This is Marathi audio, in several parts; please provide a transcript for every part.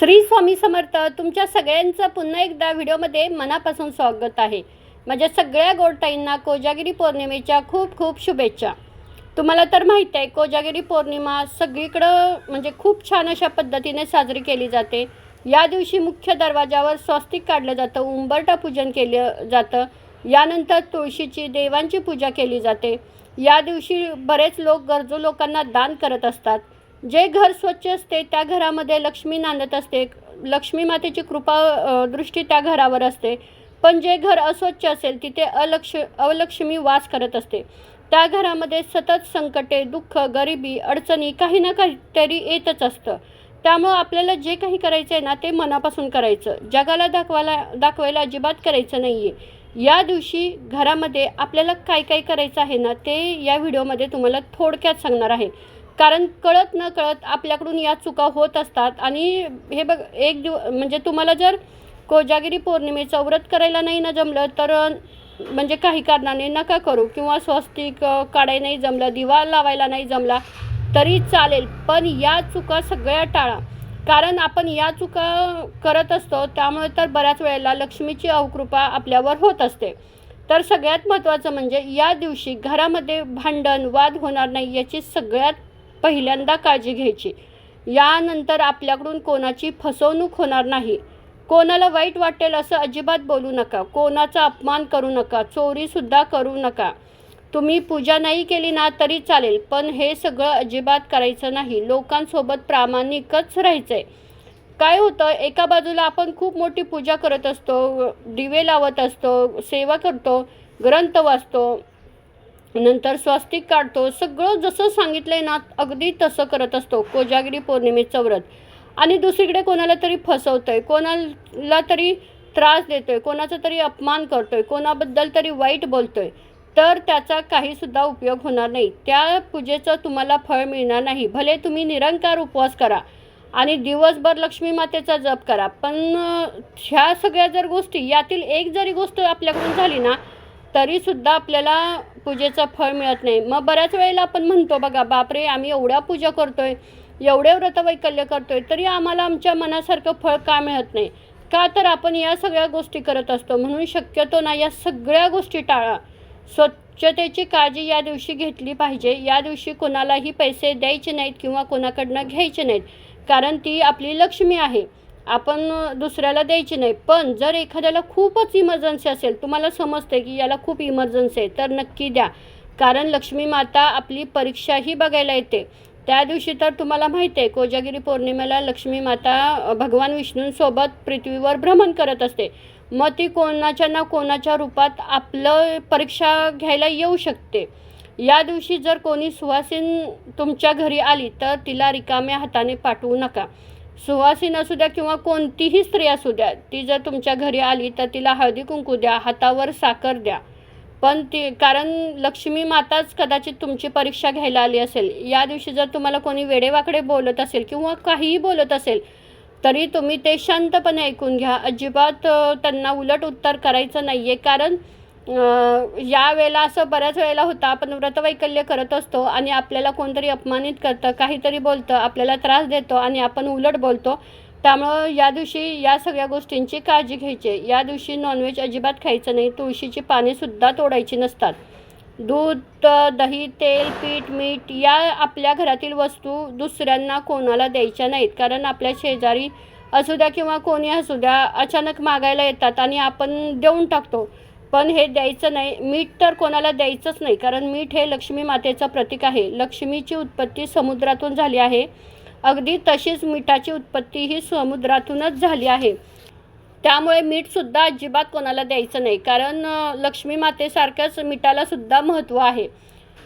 श्री स्वामी समर्थ तुमच्या सगळ्यांचं पुन्हा एकदा व्हिडिओमध्ये मनापासून स्वागत आहे. माझ्या सगळ्या गोडताईंना कोजागिरी पौर्णिमेच्या खूप खूप शुभेच्छा. तुम्हाला तर माहीत आहे कोजागिरी पौर्णिमा सगळीकडं म्हणजे खूप छान अशा पद्धतीने साजरी केली जाते. या दिवशी मुख्य दरवाजावर स्वस्तिक काढलं जातं उंबरटा पूजन केलं जातं. यानंतर तुळशीची देवांची पूजा केली जाते. या दिवशी बरेच लोक गरजू लोकांना दान करत असतात. जे घर स्वच्छ असते त्या घरामध्ये लक्ष्मी नांदत असते. लक्ष्मी मातेची कृपा दृष्टी त्या घरावर असते. पण जे घर अस्वच्छ असेल तिथे अलक्ष अवलक्ष्मी वास करत असते. त्या घरामध्ये सतत संकटे दुःख गरिबी अडचणी काही ना काहीतरी येतच असतं. त्यामुळं आपल्याला जे काही करायचं आहे ना ते मनापासून करायचं. जगाला दाखवायला दाखवायला अजिबात करायचं नाही आहे या दिवशी घरामध्ये आपल्याला काय काय करायचं आहे ना ते या व्हिडिओमध्ये तुम्हाला थोडक्यात सांगणार आहे. कारण कळत न कळत आपल्याकडून या चुका होत असतात. आणि हे बघ एक दिव म्हणजे तुम्हाला जर कोजागिरी पौर्णिमेचं व्रत करायला नाही ना जमलं तर म्हणजे काही कारणाने नका करू. किंवा स्वस्तिक काढाय काढायला नाही जमलं दिवा लावायला नाही जमला तरी चालेल. पण या चुका सगळ्या टाळा. कारण आपण या चुका करत असतो त्यामुळे तर बऱ्याच वेळेला लक्ष्मीची अवकृपा आपल्यावर होत असते. तर सगळ्यात महत्त्वाचं म्हणजे या दिवशी घरामध्ये भांडण वाद होणार नाही याची सगळ्यात पहिल्यांदा काळजी घ्यायची. यानंतर आपल्याकडून कोणाची फसवणूक होणार नाही. कोणाला वाईट वाटेल असं अजिबात बोलू नका. कोणाचा अपमान करू नका. चोरीसुद्धा करू नका. तुम्ही पूजा नाही केली ना तरी चालेल पण हे सगळं अजिबात करायचं नाही. लोकांसोबत प्रामाणिकच राहायचं आहे काय होतं एका बाजूला आपण खूप मोठी पूजा करत असतो दिवे लावत असतो सेवा करतो ग्रंथ वाचतो नंतर स्वस्तिक काढतो. सगळं जसं सांगितलं आहे ना अगदी तसं करत असतो. कोजागिरी पौर्णिमेचं व्रत आणि दुसरीकडे कोणाला तरी फसवतोय कोणाला तरी त्रास देतोय कोणाचा तरी अपमान करतोय कोणाबद्दल तरी वाईट बोलतोय तर त्याचा काहीसुद्धा उपयोग होणार नाही. त्या पूजेचं तुम्हाला फळ मिळणार नाही. भले तुम्ही निरंकार उपवास करा आणि दिवसभर लक्ष्मी मातेचा जप करा पण ह्या सगळ्या जर गोष्टी यातील एक जरी गोष्ट आपल्याकडून झाली ना तरीसुद्धा आपल्याला पूजेचं फळ मिळत नाही. मग बऱ्याच वेळेला आपण म्हणतो बघा बापरे आम्ही एवढ्या पूजा करतोय एवढे व्रतवैकल्य करतोय तरी आम्हाला आमच्या मनासारखं फळ का मिळत नाही? का तर आपण या सगळ्या गोष्टी करत असतो. म्हणून शक्यतो ना या सगळ्या गोष्टी टाळा. स्वच्छतेची काळजी या दिवशी घेतली पाहिजे. या दिवशी कोणालाही पैसे द्यायचे नाहीत किंवा कोणाकडनं घ्यायचे नाहीत. कारण ती आपली लक्ष्मी आहे. आपण दुसऱ्याला द्यायची नाही. पण जर एखाद्याला खूपच इमर्जन्सी असेल तुम्हाला समजते की याला खूप इमर्जन्सी आहे तर नक्की द्या. कारण लक्ष्मी माता आपली परीक्षाही बघायला येते. त्या दिवशी तर तुम्हाला माहिती आहे कोजागिरी पौर्णिमेला लक्ष्मी माता भगवान विष्णूंसोबत पृथ्वीवर भ्रमण करत असते. मग ती कोणाच्या ना कोणाच्या रूपात आपलं परीक्षा घ्यायला येऊ शकते. या दिवशी जर कोणी सुवासीन तुमच्या घरी आली तर तिला रिकाम्या हाताने पाठवू नका. सुवासीन असू द्या किंवा कोणतीही स्त्री असू द्या ती जर तुमच्या घरी आली तर तिला हळदी कुंकू द्या हातावर साखर द्या. पण ती कारण लक्ष्मी माताच कदाचित तुमची परीक्षा घ्यायला आली असेल. या दिवशी जर तुम्हाला कोणी वेडेवाकडे बोलत असेल किंवा काहीही बोलत असेल तरी तुम्ही ते शांतपणे ऐकून घ्या. अजिबात त्यांना उलट उत्तर करायचं नाही आहे कारण या वेळेला असं बऱ्याच वेळेला होतं आपण व्रतवैकल्य करत असतो आणि आपल्याला कोणतरी अपमानित करतं काहीतरी बोलतं आपल्याला त्रास देतो आणि आपण उलट बोलतो. त्यामुळं या दिवशी या सगळ्या गोष्टींची काळजी घ्यायची. या दिवशी नॉनव्हेज अजिबात खायचं नाही तुळशीची पानेसुद्धा तोडायची नसतात. दूध दही तेल पीठ मीठ या आपल्या घरातील वस्तू दुसऱ्यांना कोणाला द्यायच्या नाहीत. कारण आपल्या शेजारी असू द्या किंवा कोणी असू द्या अचानक मागायला येतात आणि आपण देऊन टाकतो. पण हे द्यायचं नाही मीठ तर कोणाला द्यायचंच नाही कारण मीठ हे लक्ष्मी मातेचं प्रतीक आहे. लक्ष्मीची उत्पत्ती समुद्रातून झाली आहे. अगदी तशीच मिठाची उत्पत्ती ही समुद्रातूनच झाली आहे. त्यामुळे मीठसुद्धा अजिबात कोणाला द्यायचं नाही कारण लक्ष्मी मातेसारख्याच मिठालासुद्धा महत्त्व आहे.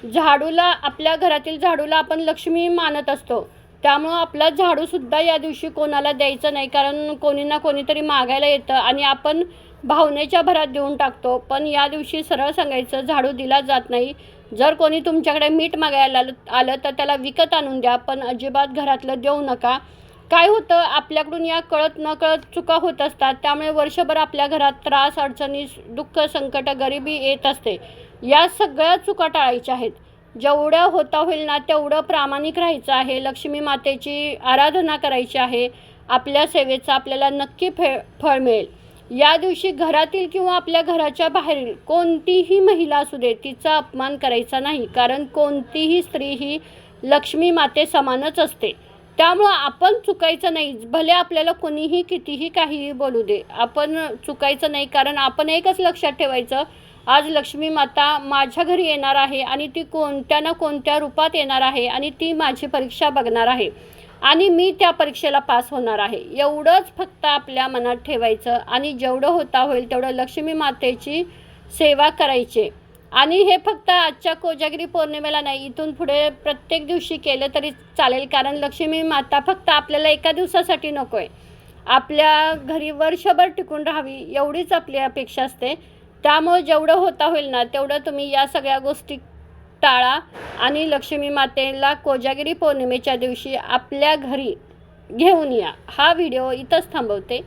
झाडूला आपल्या घरातील झाडूला आपण लक्ष्मी मानत असतो. त्यामुळं आपला झाडूसुद्धा या दिवशी कोणाला द्यायचं नाही कारण कोणी ना कोणीतरी मागायला येतं आणि आपण भावनेच्या भरात देऊन टाकतो. पण या दिवशी सरळ सांगायचं झाडू दिला जात नाही. जर कोणी तुमच्याकडे मीठ मागायला आलं आलं तर त्याला विकत आणून द्या पण अजिबात घरातलं देऊ नका. काय होतं आपल्याकडून या कळत न कळत चुका होत असतात त्यामुळे वर्षभर आपल्या घरात त्रास अडचणी दुःख संकट गरिबी येत असते. या सगळ्या चुका टाळायच्या आहेत. जेवढं होता होईल ना तेवढं प्रामाणिक राहायचं आहे. लक्ष्मी मातेची आराधना करायची आहे. आपल्या सेवेचं आपल्याला नक्की फे फळ मिळेल. या दिवशी घरातील किंवा आपल्या घराच्या बाहेरील कोणतीही महिला असू दे तिचा अपमान करायचा नाही. कारण कोणतीही स्त्री ही लक्ष्मी माते समानच असते. त्यामुळं आपण चुकायचं नाही. भले आपल्याला कोणीही कितीही काहीही बोलू दे आपण चुकायचं नाही. कारण आपण एकच लक्षात ठेवायचं आज लक्ष्मी माता माझ्या घरी येणार आहे आणि ती कोणत्या ना कोणत्या रूपात येणार आहे आणि ती माझी परीक्षा बघणार आहे. आणि मी त्या परीक्षेला पास होणार आहे. एवढंच फक्त आपल्या मनात ठेवायचं आणि जेवढं होता होईल तेवढं लक्ष्मी मातेची सेवा करायची. आणि हे फक्त आजच्या कोजागिरी पौर्णिमेला नाही इथून पुढे प्रत्येक दिवशी केलं तरी चालेल कारण लक्ष्मी माता फक्त आपल्याला एका दिवसासाठी नको आहे आपल्या घरी वर्षभर टिकून राहावी एवढीच आपली अपेक्षा असते. त्यामुळे जेवढं होता होईल ना तेवढं तुम्ही या सगळ्या गोष्टी टाळा. आणि लक्ष्मी मातेला कोजागिरी पौर्णिमेच्या दिवशी आपल्या घरी घेऊन या. हा व्हिडिओ इथंच थांबवते.